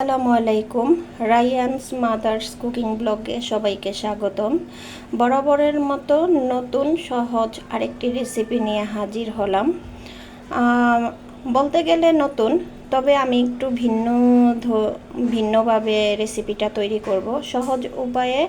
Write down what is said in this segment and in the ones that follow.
আসসালামু আলাইকুম। রায়ানস mother's cooking ব্লগে সবাইকে স্বাগতম। বরাবরের মতো নতুন, সহজ আরেকটি রেসিপি নিয়ে হাজির হলাম। বলতে গেলে নতুন, তবে আমি একটু ভিন্ন ভিন্নভাবে রেসিপিটা তৈরি করব। সহজ উপায়ে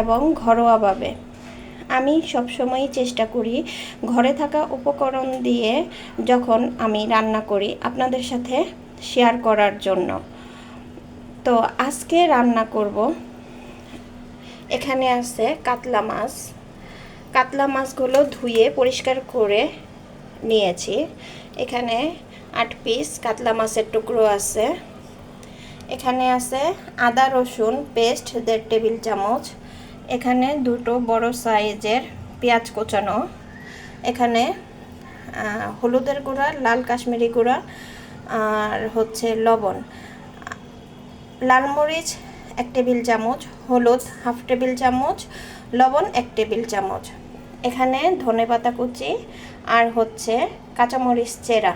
এবং ঘরোয়াভাবে। আমি সবসময়ই চেষ্টা করি ঘরে থাকা উপকরণ দিয়ে যখন আমি রান্না করি আপনাদের সাথে শেয়ার করার জন্য। তো আজকে রান্না করব। এখানে আছে কাতলা মাছ। কাতলা মাছগুলো ধুয়ে পরিষ্কার করে নিয়েছি। এখানে আট পিস কাতলা মাছের টুকরো আছে। এখানে আছে আদা, রসুন, পেস্ট, দেড় টেবিল চামচ। এখানে দুটো বড় সাইজের পেঁয়াজ কোচানো। এখানে হলুদের গুঁড়া, লাল কাশ্মীরি গুঁড়া আর হচ্ছে লবণ। লাল মরিচ, এক টেবিল চামচ, হলুদ, হাফ টেবিল চামচ, লবণ, এক টেবিল চামচ। এখানে ধনে পাতা কুচি আর হচ্ছে কাঁচামরিচ চেরা।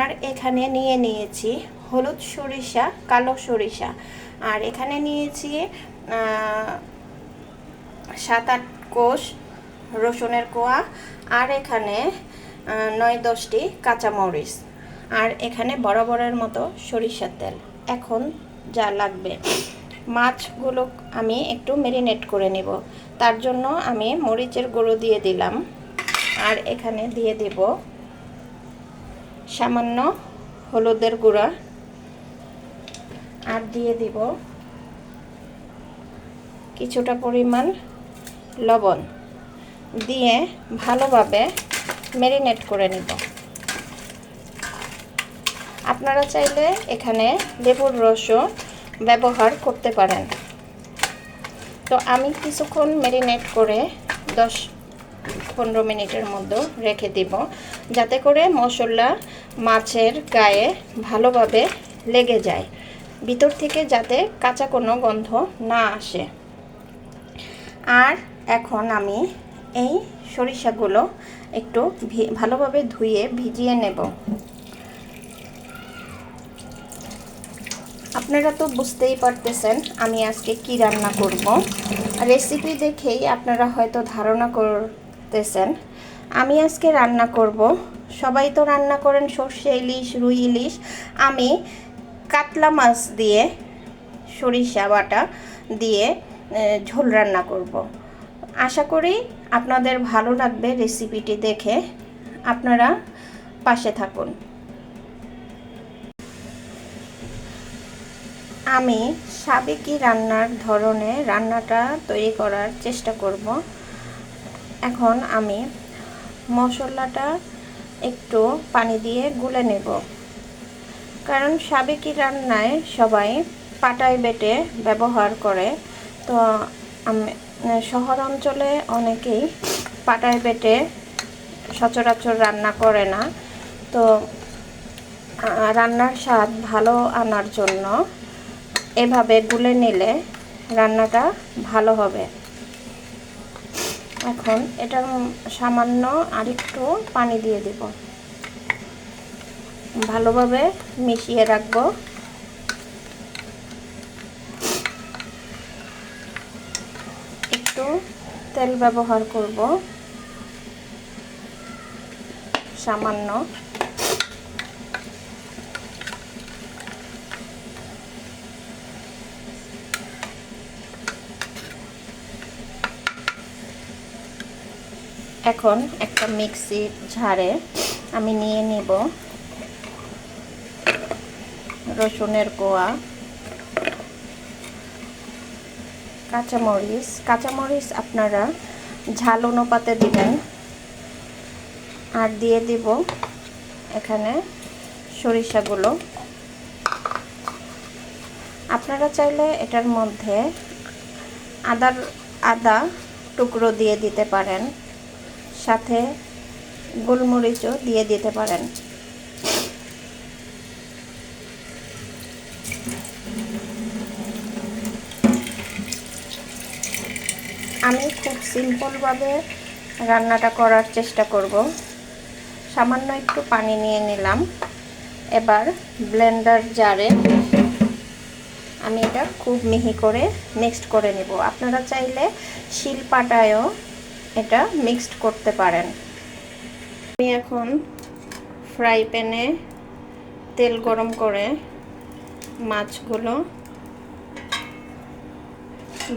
আর এখানে নিয়ে নিয়েছি হলুদ সরিষা, কালো সরিষা। আর এখানে নিয়েছি সাত আট কোষ রসুনের কোয়া। আর এখানে নয় দশটি কাঁচামরিচ। আর এখানে বরাবরের মতো সরিষার তেল। এখন যা লাগবে। মাছগুলো আমি একটু মেরিনেট করে নেব। তার জন্য আমি মরিচের গুঁড়ো দিয়ে দিলাম। আর এখানে দিয়ে দেব সামান্য হলুদের গুঁড়া। আর দিয়ে দিব কিছুটা পরিমাণ লবণ। দিয়ে ভালোভাবে মেরিনেট করে নিব। আপনারা চাইলে এখানে লেবুর রসও ব্যবহার করতে পারেন। তো আমি কিছুক্ষণ মেরিনেট করে দশ পনেরো মিনিটের মধ্যে রেখে দিব, যাতে করে মশলা মাছের গায়ে ভালোভাবে লেগে যায়, ভিতর থেকে যাতে কাঁচা কোনো গন্ধ না আসে। আর এখন আমি এই সরিষাগুলো একটু ভালোভাবে ধুয়ে ভিজিয়ে নেব। আপনারা তো বুঝতেই পারতেছেন আমি আজকে কি রান্না করব। রেসিপি দেখেই আপনারা হয়তো ধারণা করতেছেন, আমি আজকে রান্না করব। সবাই তো রান্না করেন সর্ষে ইলিশ, রুই ইলিশ। আমি কাতলা মাছ দিয়ে, সরিষা বাটা দিয়ে ঝোল রান্না করব। আশা করি আপনাদের ভালো লাগবে রেসিপিটি দেখে। আপনারা পাশে থাকুন। আমি সাবেকি রান্নার ধরনে রান্নাটা তৈরি করার চেষ্টা করব। এখন আমি মশলাটা একটু পানি দিয়ে গুলে নেব। কারণ সাবেকি রান্নায় সবাই পাটায় বেটে ব্যবহার করে, তো আমি, শহর অঞ্চলে অনেকেই পাটায় বেটে সচরাচর রান্না করে না। তো রান্নার স্বাদ ভালো আনার জন্য এভাবে গুলে নিলে রান্নাটা ভালো হবে। এখন এটা সামান্য আরেকটু পানি দিয়ে দিব। ভালোভাবে মিশিয়ে রাখব। একটু তেল ব্যবহার করব। সামান্য এখন একটা মিক্সির ঝাড়ে আমি নিয়ে নিব রসুনের কোয়া, কাঁচামরিচ। কাঁচামরিচ আপনারা ঝাল অনুপাতে দিবেন। আর দিয়ে দিব এখানে সরিষাগুলো। আপনারা চাইলে এটার মধ্যে আদার আদা টুকরো দিয়ে দিতে পারেন। সাথে গোলমরিচও দিয়ে দিতে পারেন। আমি খুব সিম্পলভাবে রান্নাটা করার চেষ্টা করব। সামান্য একটু পানি নিয়ে নিলাম। এবার ব্লেন্ডার জারে আমি এটা খুব মিহি করে মিক্সড করে নিব। আপনারা চাইলে শিল পাটায়ও এটা মিক্সড করতে পারেন। আমি এখন ফ্রাই প্যানে তেল গরম করে মাছগুলো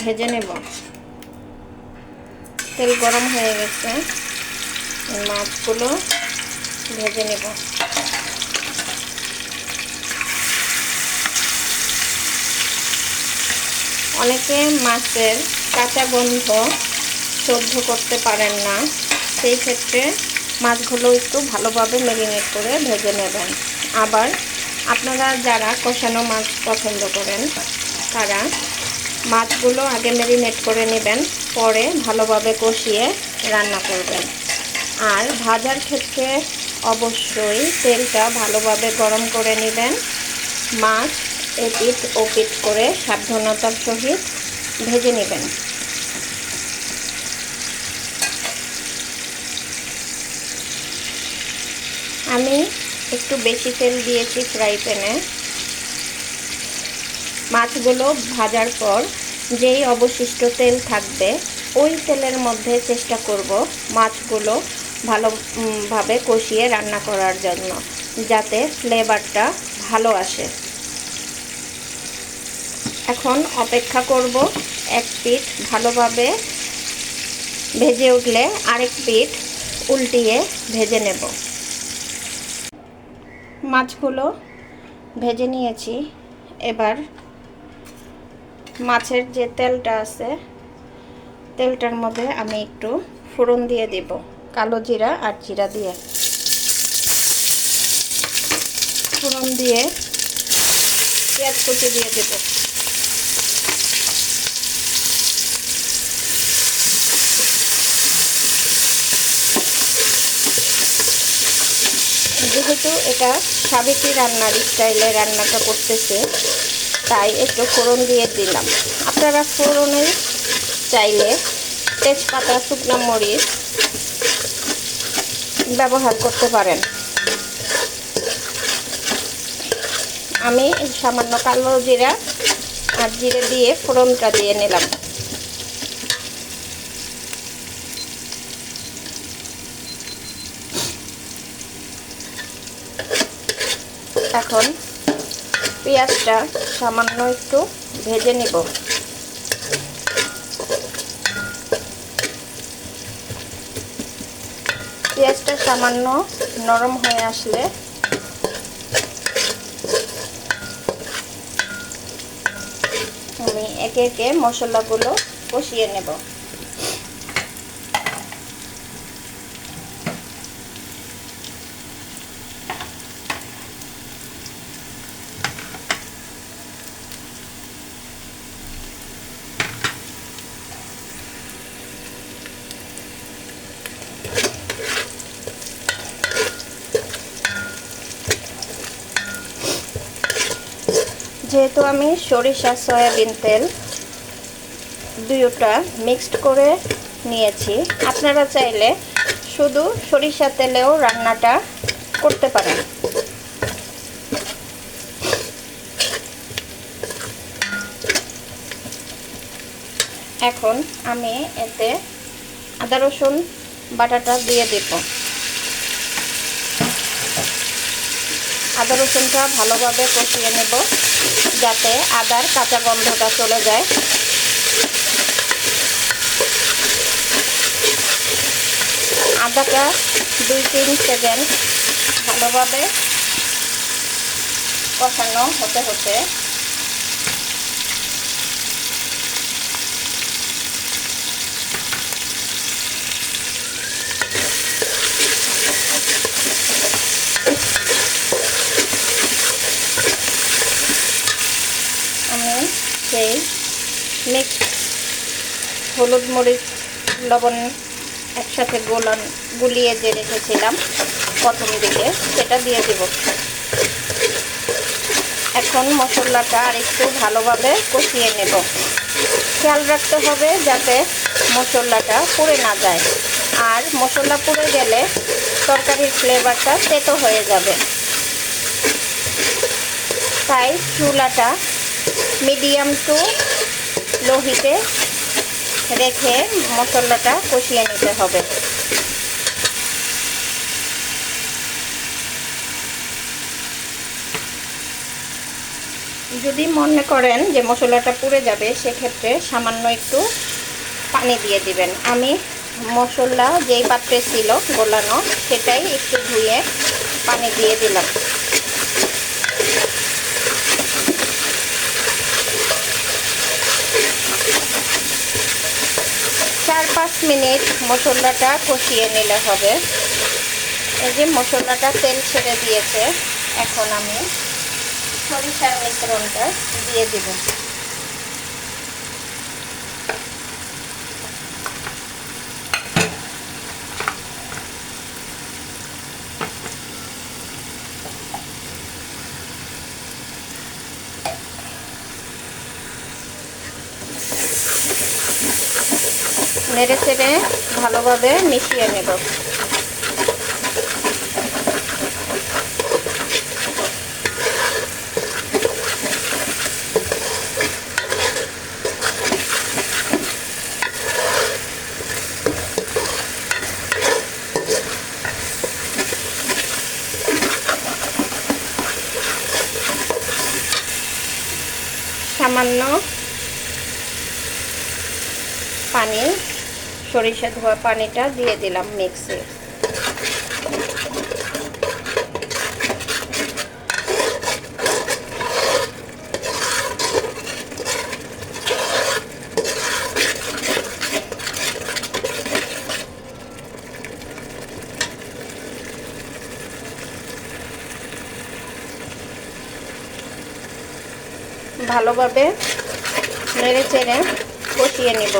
ভেজে নেব। তেল গরম হয়ে গেছে মাছগুলো ভেজে নেব। অনেকে মাছের কাঁচা গন্ধ সহ্য করতে পারেন না, সেই ক্ষেত্রে মাছগুলো একটু ভালোভাবে ম্যারিনেট করে ভেজে নেবেন। আবার আপনারা যারা কষানো মাছ পছন্দ করেন, তারা মাছগুলো আগে ম্যারিনেট করে নেবেন, পরে ভালোভাবে কষিয়ে রান্না করবেন। আর ভাজার ক্ষেত্রে অবশ্যই তেলটা ভালোভাবে গরম করে নেবেন। মাছ এপিট ওপিট করে সাবধানতার সহিত ভেজে নেবেন। আমি একটু বেশি তেল দিয়েছি ফ্রাই প্যানে। মাছগুলো ভাজার পর যেই অবশিষ্ট তেল থাকবে, ওই তেলের মধ্যে চেষ্টা করব মাছগুলো ভালোভাবে কষিয়ে রান্না করার জন্য, যাতে ফ্লেভারটা ভালো আসে। এখন অপেক্ষা করব এক পিঠ ভালোভাবে ভেজে উঠলে আরেক পিঠ উল্টিয়ে ভেজে নেব। মাছগুলো ভেজে নিয়েছি। এবার মাছের যে তেলটা আছে, তেলটার মধ্যে আমি একটু ফোড়ন দিয়ে দেব, কালো জিরা আর জিরা দিয়ে। ফোড়ন দিয়ে পেঁয়াজ কুচি দিয়ে দেব যেহেতু এটা সাবেকি রান্নার স্টাইলে রান্নাটা করতেছে। তাই একটু ফোড়ন দিয়ে দিলাম। আপনারা ফোড়নের চাইলে তেজপাতা, শুকনো মরিচ ব্যবহার করতে পারেন। আমি সামান্য কালো জিরা আর জিরে দিয়ে ফোড়নটা দিয়ে নিলাম এখন পেঁয়াজটা সামান্য একটু ভেজে নিব। পেঁয়াজটা সামান্য নরম হয়ে আসলে আমি একে একে মশলাগুলো কষিয়ে নেব। যেহেতু আমি সরিষা, সয়াবিন তেল দুইটা মিক্সড করে নিয়েছি, আপনারা চাইলে শুধু সরিষা তেলেও রান্নাটা করতে পারেন। এখন আমি এতে আদা, রসুন, বাটাটা দিয়ে দেব। আদা রসুনটা ভালোভাবে কষিয়ে নেব যাতে আদার কাঁচা গন্ধটা চলে যায়। আদাটা দুই তিন সেকেন্ড ভালোভাবে কষানো হতে হতে আমি সেই মিক্স হলুদ মরিচ, লবণ একসাথে গোলান, গুলিয়ে যে রেখেছিলাম প্রথম দিকে সেটা দিয়ে দেব। এখন মশলাটা আর একটু ভালোভাবে কষিয়ে নেব। খেয়াল রাখতে হবে যাতে মশলাটা পুড়ে না যায়। আর মশলা পুড়ে গেলে তরকারির ফ্লেভারটা তেতো হয়ে যাবে। তাই চুলাটা মিডিয়াম টু লো হিটে রেখে মশলাটা কষিয়ে নিতে হবে। যদি মনে করেন যে মশলাটা পুড়ে যাবে, সেক্ষেত্রে সামান্য একটু পানি দিয়ে দিবেন। আমি মশলা যেই পাত্রে ছিল গোলানো, সেটাই একটু ধুয়ে পানি দিয়ে দিলাম। পাঁচ মিনিট মশলাটা কষিয়ে নিলে হবে। এই যে মশলাটা তেল ছেড়ে দিয়েছে, এখন আমি সরিষার মিশ্রণটা দিয়ে দিব। নেড়ে চেড়ে ভালোভাবে মিশিয়ে নেব। সামান্য পানি সরিষা ধোয়া পানিটা দিয়ে দিলাম মিক্সে ভালোভাবে নেড়ে চেড়ে কষিয়ে নিব।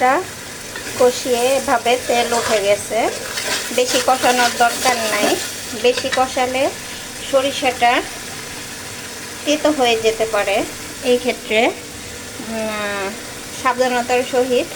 মশলাটা কষিয়ে এভাবে তেল উঠে গেছে। বেশি কষানোর দরকার নাই। বেশি কষালে সরিষাটা তেতো হয়ে যেতে পারে। এই ক্ষেত্রে সাবধানতার সহিত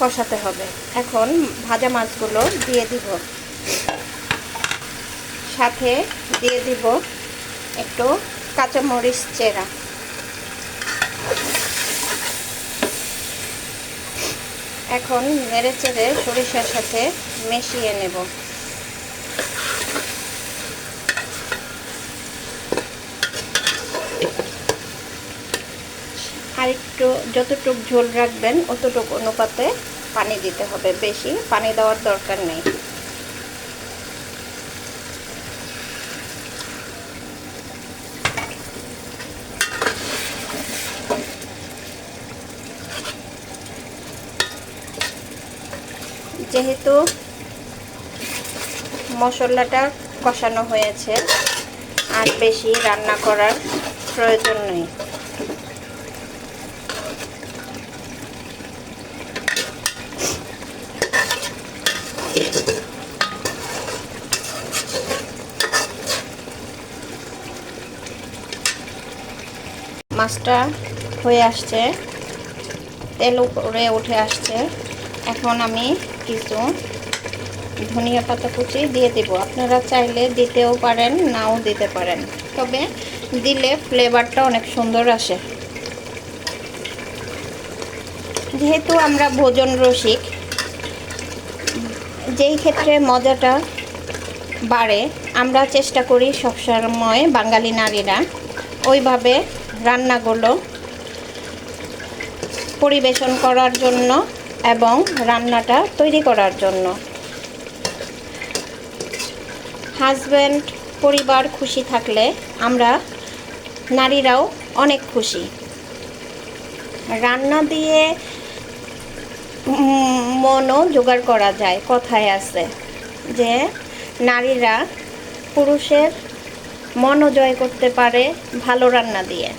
কষাতে হবে। এখন ভাজা মাছগুলো দিয়ে দিব। সাথে দিয়ে দিব একটু কাঁচামরিচ চেরা। এখন নেড়ে চেড়ে সরিষার সাথে মিশিয়ে নেব। আর একটু যতটুক ঝোল রাখবেন, অতটুকু অনুপাতে পানি দিতে হবে। বেশি পানি দেওয়ার দরকার নেই। যেহেতু মশলাটা কষানো হয়েছে, আর বেশি রান্না করার প্রয়োজন নেই। মাছটা হয়ে আসছে, তেল উপরে উঠে আসছে। এখন আমি কিছু ধনিয়া পাতা কুচি দিয়ে দেব। আপনারা চাইলে দিতেও পারেন, নাও দিতে পারেন। তবে দিলে ফ্লেভারটা অনেক সুন্দর আসে। যেহেতু আমরা ভোজন রসিক, যেই ক্ষেত্রে মজাটা বাড়ে, আমরা চেষ্টা করি সবসময় বাঙালি নারীরা ওইভাবে রান্নাগুলো পরিবেশন করার জন্য এবং রান্নাটা তৈরি করার জন্য। হাজব্যান্ড পরিবার খুশি থাকলে আমরা নারীরাও অনেক খুশি। রান্না দিয়ে মনও জোগাড় করা যায়, কথায় আছে যে নারীরা পুরুষের মনও জয় করতে পারে ভালো রান্না দিয়ে।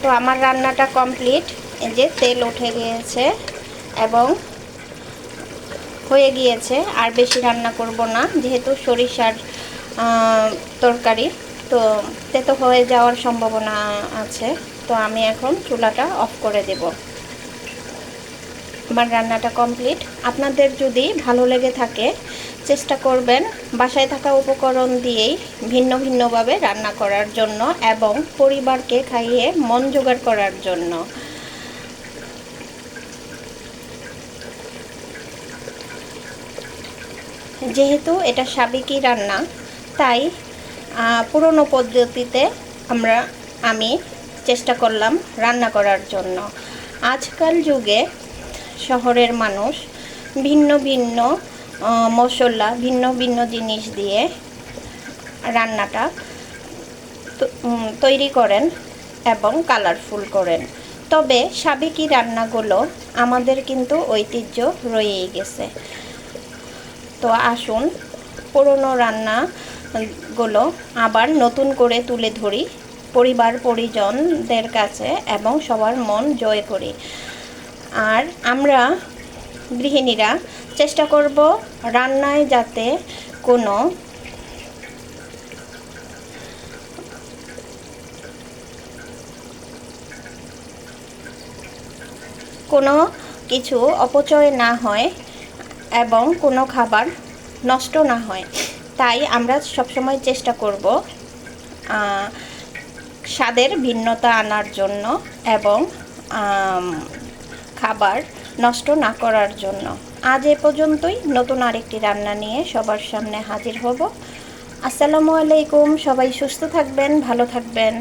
তো আমার রান্নাটা কমপ্লিট এই যে তেল উঠে গিয়েছে এবং হয়ে গিয়েছে, আর বেশি রান্না করব না, যেহেতু সরিষার তরকারি, তো তেতো হয়ে যাওয়ার সম্ভাবনা আছে, তো আমি এখন চুলাটা অফ করে দেব। আমার রান্নাটা কমপ্লিট। আপনাদের যদি ভালো লেগে থাকে, চেষ্টা করবেন বাসায় থাকা উপকরণ দিয়েই ভিন্ন ভিন্নভাবে রান্না করার জন্য এবং পরিবারকে খাইয়ে মন জোগাড় করার জন্য। যেহেতু এটা সাবেকি রান্না, তাই পুরনো পদ্ধতিতে আমরা, আমি চেষ্টা করলাম রান্না করার জন্য। আজকাল যুগে শহরের মানুষ ভিন্ন ভিন্ন মশলা, ভিন্ন ভিন্ন জিনিস দিয়ে রান্নাটা তৈরি করেন এবং কালারফুল করেন। তবে সাবেকি রান্নাগুলো আমাদের কিন্তু ঐতিহ্য রয়েই গেছে। তো আসুন, পুরনো রান্নাগুলো আবার নতুন করে তুলে ধরি, পরিবার পরিজনদের কাছে এবং সবার মন জয় করি। আর আমরা গৃহিণীরা চেষ্টা করব রান্নায় যাতে কোনো কোনো কিছু অপচয় না হয়। এবং কোনো খাবার নষ্ট না হয়। তাই আমরা সবসময় চেষ্টা করব স্বাদের ভিন্নতা আনার জন্য এবং খাবার নষ্ট না করার জন্য। আজ এ পর্যন্তই। নতুন আরেকটি রান্না নিয়ে সবার সামনে হাজির হব। আসসালামু আলাইকুম। সবাই সুস্থ থাকবেন, ভালো থাকবেন।